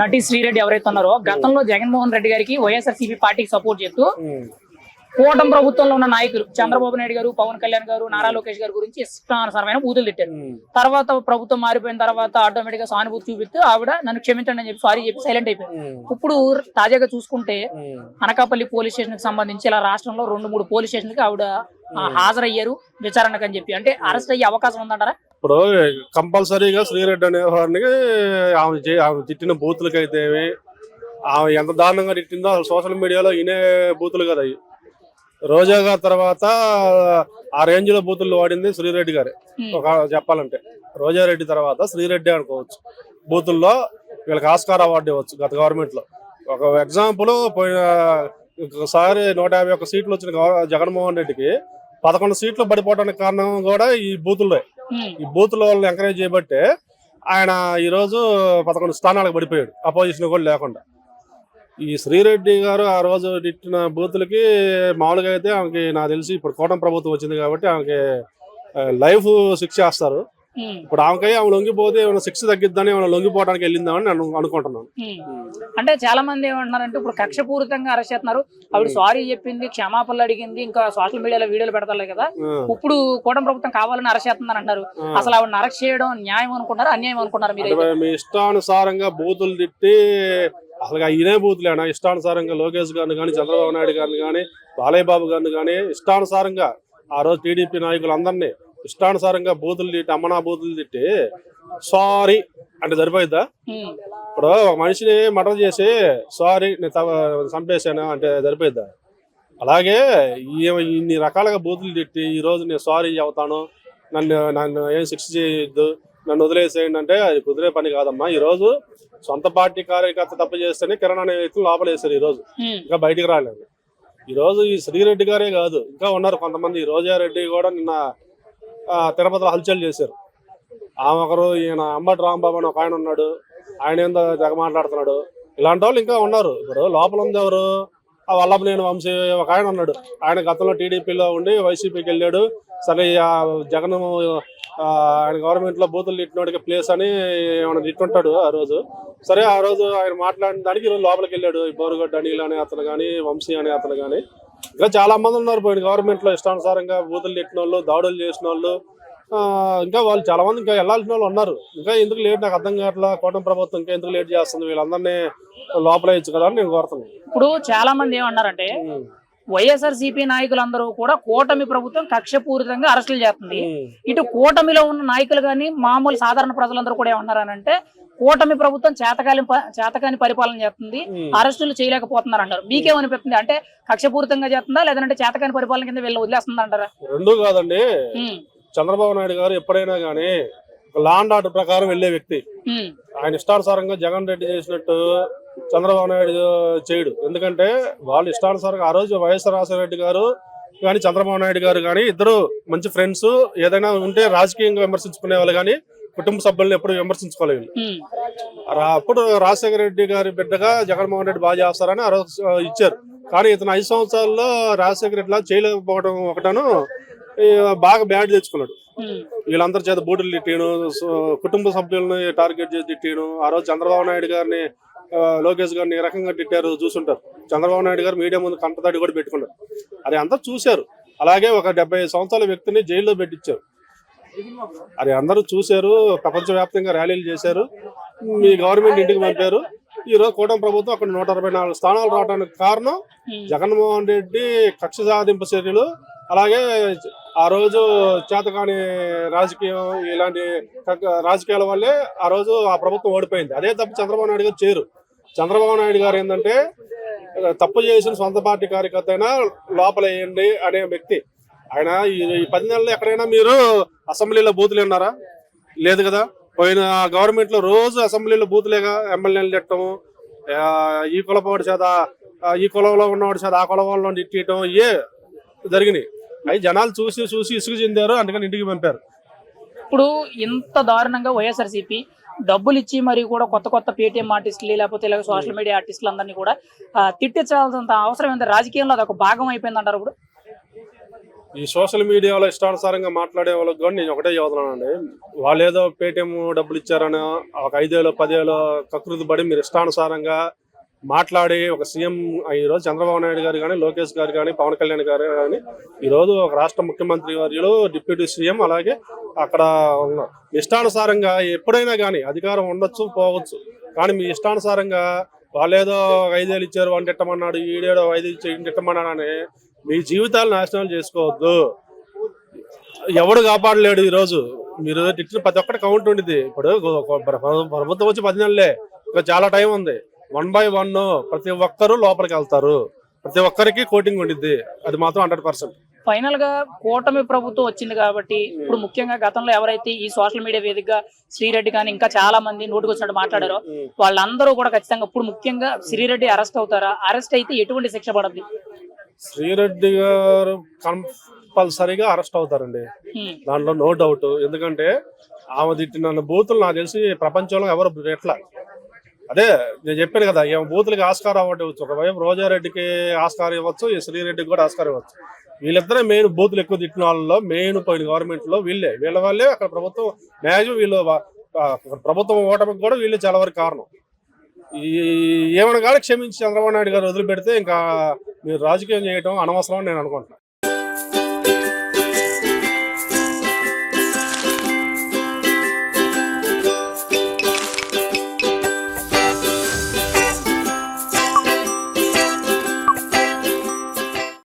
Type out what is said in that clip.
నటి శ్రీరెడ్డి ఎవరైతే ఉన్నారో గతంలో జగన్మోహన్ రెడ్డి గారికి వైఎస్ఆర్సీపీ పార్టీకి సపోర్ట్ చేస్తూ కూటమి ప్రభుత్వంలో ఉన్న నాయకులు చంద్రబాబు నాయుడు గారు పవన్ కళ్యాణ్ గారు నారా లోకేష్ గారి గురించి ఇష్టానుసారమైన బూతులు తిట్టారు. తర్వాత ప్రభుత్వం మారిపోయిన తర్వాత ఆటోమేటిక్గా సానుభూతి చూపిస్తూ ఆవిడ నన్ను క్షమించండి అని చెప్పి సారీ చెప్పి సైలెంట్ అయిపోయింది. ఇప్పుడు తాజాగా చూసుకుంటే అనకాపల్లి పోలీస్ స్టేషన్కి సంబంధించి ఇలా రాష్ట్రంలో రెండు మూడు పోలీస్ స్టేషన్కి ఆవిడ హాజరయ్యారు విచారణకు అని చెప్పి. అంటే అరెస్ట్ అయ్యే అవకాశం ఉందంటారా? ఇప్పుడు కంపల్సరీగా శ్రీరెడ్డి అనే వారిని ఆమె ఆమె తిట్టిన బూతులకి అయితే ఆమె ఎంత దారుణంగా తిట్టిందో అసలు సోషల్ మీడియాలో ఇనే బూతులు కదా అవి రోజా గారి తర్వాత ఆ రేంజ్లో బూతులు వాడింది శ్రీరెడ్డి గారే. ఒక చెప్పాలంటే రోజారెడ్డి తర్వాత శ్రీరెడ్డి అనుకోవచ్చు బూతుల్లో వీళ్ళకి ఆస్కార్ అవార్డు ఇవ్వచ్చు గత గవర్నమెంట్లో ఒక ఎగ్జాంపుల్ పోయిన ఒకసారి నూట యాభై ఒక్క సీట్లు వచ్చిన జగన్మోహన్ రెడ్డికి పదకొండు సీట్లు పడిపోవడానికి కారణం కూడా ఈ బూతుల్లో ఉమ్. ఈ బూతుల వాళ్ళని ఎంకరేజ్ చేయబట్టే ఆయన ఈ రోజు పదకొండు స్థానాలకు పడిపోయాడు. అపోజిషన్ కూడా లేకుండా. ఈ శ్రీరెడ్డి గారు ఆ రోజు తిట్టిన బూతులకి మామూలుగా అయితే ఆమెకి నాకు తెలిసి ఇప్పుడు కూటమి ప్రభుత్వం వచ్చింది కాబట్టి ఆమెకి లైఫ్ శిక్ష వేస్తారు. ఇప్పుడు ఆమెకై ఆమె లొంగిపోతే ఏమైనా శిక్ష తగ్గిద్దని ఏమైనా లొంగిపోవడానికి వెళ్ళిందామని నేను అనుకుంటున్నాను. అంటే చాలా మంది ఏమంటున్నారంటే ఇప్పుడు కక్షపూరితంగా అరెస్ట్ చేస్తున్నారు. ఆవిడ సారీ చెప్పింది క్షమాపణలు అడిగింది ఇంకా సోషల్ మీడియాలో వీడియోలు పెడతారు కదా. ఇప్పుడు కూటమి ప్రభుత్వం కావాలని అరెస్ట్ చేస్తుందని అంటారు. అసలు ఆవిడ అరెస్ట్ చేయడం న్యాయం అనుకుంటారు అన్యాయం అనుకుంటారు మీరు మీ ఇష్టానుసారంగా బూతులు తిట్టి అసలు ఈయనే బూతులేనా ఇష్టానుసారంగా లోకేష్ గారిని కానీ చంద్రబాబు నాయుడు గారిని కానీ బాలయ్య బాబు గారిని కానీ ఇష్టానుసారంగా ఆ రోజు టీడీపీ నాయకులందరినీ ఇష్టానుసారంగా బూతులు తిట్టి అమ్మనా బూతులు తిట్టి సారీ అంటే సరిపోయిద్దా. ఇప్పుడు ఒక మనిషిని మర్డర్ చేసి సారీ నేను చంపేశాను అంటే సరిపోయిద్దా? అలాగే ఇన్ని రకాలుగా బూతులు తిట్టి ఈ రోజు నేను సారీ చెబుతాను నన్ను నన్ను ఏం శిక్ష చేయొద్దు నన్ను వదిలేసేయండి అంటే అది కుదిరే పని కాదమ్మా. ఈ రోజు సొంత పార్టీ కార్యకర్త తప్పు చేస్తేనే కిరణ్ అనే వ్యక్తులు లోపలేశారు ఈ రోజు. ఉమ్. ఇంకా బయటికి రాలేదు. ఈ రోజు ఈ శ్రీరెడ్డి గారే కాదు ఇంకా ఉన్నారు కొంతమంది. ఈ రోజారెడ్డి కూడా నిన్న తిరుపతిలో హల్చల్ చేశారు. ఆమె ఒకరు ఈయన అంబటి రాంబాబు అని ఒక ఆయన ఉన్నాడు. ఆయన ఏందో తెగ మాట్లాడుతున్నాడు. ఇలాంటి వాళ్ళు ఇంకా ఉన్నారు. ఇప్పుడు లోపల ఉంది ఎవరు? ఆ వల్లభనేని వంశీ ఒక ఆయన ఉన్నాడు. ఆయన గతంలో టీడీపీలో ఉండి వైసీపీకి వెళ్ళాడు. సరే జగన్ ఆ, ఆయన గవర్నమెంట్లో బూతులు తిట్టినోడికి ప్లేస్ అని ఏమైనా తిట్టుంటాడు ఆ రోజు. సరే ఆ రోజు ఆయన మాట్లాడిన దానికి ఈరోజు లోపలికి వెళ్ళాడు. ఈ బోరుగడ్డ అనిల్ అనే అతను కానీ వంశీ అనే అతను కానీ ఇంకా చాలా మంది ఉన్నారు పోయిన గవర్నమెంట్లో ఇష్టానుసారంగా బూతులు తిట్టిన వాళ్ళు దాడులు చేసిన వాళ్ళు ఇంకా వాళ్ళు చాలా మంది ఇంకా వెళ్ళాల్సిన వాళ్ళు ఉన్నారు. ఇంకా ఎందుకు లేట్? నాకు అర్థం కావట్లా. కూటమి ప్రభుత్వం ఇంకా ఎందుకు లేట్ చేస్తుంది? వీళ్ళందరినీ లోపల ఇచ్చు కదా అని నేను కోరుతున్నాను. ఇప్పుడు చాలా మంది ఏమన్నారంటే. వైఎస్ఆర్ సిపి నాయకులందరూ కూడా కూటమి ప్రభుత్వం కక్షపూరితంగా అరెస్టులు చేస్తుంది. ఇటు కూటమిలో ఉన్న నాయకులు కానీ మామూలు సాధారణ ప్రజలందరూ కూడా ఏమన్నారనంటే కూటమి ప్రభుత్వం చేతకాలి చేతకాని పరిపాలన చేస్తుంది. అరెస్టులు చేయలేకపోతున్నారు అంటారు మీకేమనిపిస్తుంది? అంటే కక్షపూరితంగా చేస్తుందా? లేదంటే చేతకాని పరిపాలన కింద వీళ్ళు వదిలేస్తుంది అంటారా? రెండు కాదండి. చంద్రబాబు నాయుడు గారు ఎప్పుడైనా కానీ లాండ్ ఆర్డర్ ప్రకారం వెళ్ళే వ్యక్తి. ఆయన ఇష్టానుసారంగా జగన్ రెడ్డి చేసినట్టు చంద్రబాబు నాయుడు చేయడు. ఎందుకంటే వాళ్ళు ఇష్టానుసారంగా ఆ రోజు వైఎస్ఆర్ రాజశేఖర గారు కానీ చంద్రబాబు నాయుడు గారు కానీ ఇద్దరు మంచి ఫ్రెండ్స్. ఏదైనా ఉంటే రాజకీయంగా విమర్శించుకునే వాళ్ళు కానీ కుటుంబ సభ్యులను ఎప్పుడు విమర్శించుకోలేదు వీళ్ళు. అప్పుడు రాజశేఖర రెడ్డి గారి బిడ్డగా జగన్మోహన్ రెడ్డి బాగా చేస్తారని ఆ రోజు ఆ, ఇచ్చారు. కానీ ఇతను ఐదు సంవత్సరాల్లో రాజశేఖర రెడ్డిలా చేయలేకపోవడం ఒకటను బాగా బ్యాడ్ తెచ్చుకున్నాడు. వీళ్ళందరి చేత బూటులు తిట్టాను కుటుంబ సభ్యులను టార్గెట్ చేసి తిట్టాను ఆ రోజు చంద్రబాబు నాయుడు గారిని లోకేష్ గారిని ఏ రకంగా తిట్టారు చూసుంటారు. చంద్రబాబు నాయుడు గారు మీడియా ముందు కంటతడి కూడా పెట్టుకున్నారు. అది అందరూ చూశారు. అలాగే ఒక డెబ్బై సంవత్సరాల వ్యక్తిని జైల్లో పెట్టించారు. అది అందరూ చూశారు ప్రపంచవ్యాప్తంగా ర్యాలీలు చేశారు. మీ గవర్నమెంట్ ఇంటికి పంపారు. ఈ రోజు కూటమి ప్రభుత్వం అక్కడ నూట అరవై నాలుగు స్థానాలు రావడానికి కారణం జగన్మోహన్ రెడ్డి కక్ష సాధింపు చర్యలు అలాగే ఆ రోజు చేతకాని రాజకీయం ఇలాంటి రాజకీయాల వల్లే ఆ రోజు ఆ ప్రభుత్వం ఓడిపోయింది. అదే తప్ప చంద్రబాబు నాయుడు గారు చేరు చంద్రబాబు నాయుడు గారు ఏంటంటే తప్పు చేసిన సొంత పార్టీ కార్యకర్త అయినా లోపల వేయండి అనే వ్యక్తి. ఆయన ఈ- పది నెలలు ఎక్కడైనా మీరు అసెంబ్లీలో బూతులు ఉన్నారా లేదు కదా? పోయిన గవర్నమెంట్లో రోజు అసెంబ్లీలో బూతులేగా ఎమ్మెల్యేలు తిట్టము ఈ కులపోడి చేత ఈ కులంలో ఉన్నవాడి చేత ఆ కులంలో వాళ్ళని తిట్టడం ఏ జరిగినాయి. అవి జనాలు చూసి చూసి ఇసుగు చెందారు అందుకని ఇంటికి పంపారు. ఇప్పుడు ఇంత దారుణంగా వైఎస్ఆర్సీపీ డబ్బులు ఇచ్చి మరి కూడా కొత్త కొత్త పేటీఎం ఆర్టిస్టులు లేకపోతే ఇలాగ సోషల్ మీడియా ఆర్టిస్టులు అందరినీ కూడా తిట్టించాల్సినంత అవసరం ఏంటి రాజకీయంలో అదొక భాగం అయిపోయింది అంటారు ఇప్పుడు? ఈ సోషల్ మీడియాలో ఇష్టానుసారంగా మాట్లాడే వాళ్ళకి కూడా నేను ఒకటే చదువుతున్నానండి వాళ్ళు ఏదో పేటిఎం డబ్బులు ఇచ్చారని ఒక ఐదేళ్ళు పదేళ్ళు కకృతి పడి మీరు ఇష్టానుసారంగా మాట్లాడి ఒక సీఎం ఈరోజు చంద్రబాబు నాయుడు గారు కానీ లోకేష్ గారు కానీ పవన్ కళ్యాణ్ గారు కానీ ఈ రోజు ఒక రాష్ట్ర ముఖ్యమంత్రి వర్యులు డిప్యూటీ సీఎం అలాగే అక్కడ ఉన్న ఇష్టానుసారంగా ఎప్పుడైనా కానీ అధికారం ఉండొచ్చు పోవచ్చు. కానీ మీ ఇష్టానుసారంగా వాళ్ళేదో ఏదో ఐదేళ్ళు ఇచ్చారు వాడిని తిట్టమన్నాడు ఈడేడో ఐదు ఇచ్చి తిట్టమన్నాడు అని మీ జీవితాలు నాశనం చేసుకోవద్దు. ఎవడు కాపాడలేడు ఈ రోజు మీరు తిట్టిన ప్రతి ఒక్కటి కౌంట్ ఉండేది ఇప్పుడు ప్రభుత్వం వచ్చి పది నెలలే. ఇంకా చాలా టైం ఉంది. వన్ బై వన్ ప్రతి ఒక్కరు లోపలికి వెళ్తారు. ప్రతి ఒక్కరికి కోటింగ్ ఉండిద్ది. అది మాత్రం హండ్రెడ్ పర్సెంట్ ఫైనల్గా కూటమి ప్రభుత్వం వచ్చింది కాబట్టి ఇప్పుడు ముఖ్యంగా గతంలో ఎవరైతే ఈ సోషల్ మీడియా వేదికగా శ్రీరెడ్డి కానీ ఇంకా చాలా మంది నోటుకు వచ్చినట్టు మాట్లాడారో వాళ్ళందరూ కూడా ఖచ్చితంగా ఇప్పుడు ముఖ్యంగా శ్రీరెడ్డి అరెస్ట్ అవుతారా? అరెస్ట్ అయితే ఎటువంటి శిక్ష పడద్ది. శ్రీరెడ్డి గారు కంపల్సరీగా అరెస్ట్ అవుతారండి. దాంట్లో నో డౌట్. ఎందుకంటే ఆమె తిట్టిన బూతులు నాకు తెలిసి ప్రపంచంలో ఎవరు ఎట్లా అదే నేను చెప్పాను కదా ఈమె బూతులకి ఆస్కార్ అవార్డు ఇవ్వచ్చు ఒకవైపు రోజారెడ్డికి ఆస్కార్ ఇవ్వచ్చు ఈ శ్రీరెడ్డికి కూడా ఆస్కార్ ఇవ్వచ్చు. వీళ్ళిద్దరే మెయిన్ బూతులు ఎక్కువ తిట్టిన వాళ్ళలో మెయిన్ పోయిన గవర్నమెంట్లో వీళ్ళే వీళ్ళ వల్లే అక్కడ ప్రభుత్వం మ్యాక్సిమం వీళ్ళు ప్రభుత్వం ఓటమికి కూడా వీళ్ళే చాలా వరకు కారణం. ఈ ఏమైనా క్షమించి చంద్రబాబు నాయుడు గారు వదిలిపెడితే ఇంకా మీరు రాజకీయం చేయటం అనవసరం అని నేను అనుకుంటున్నాను.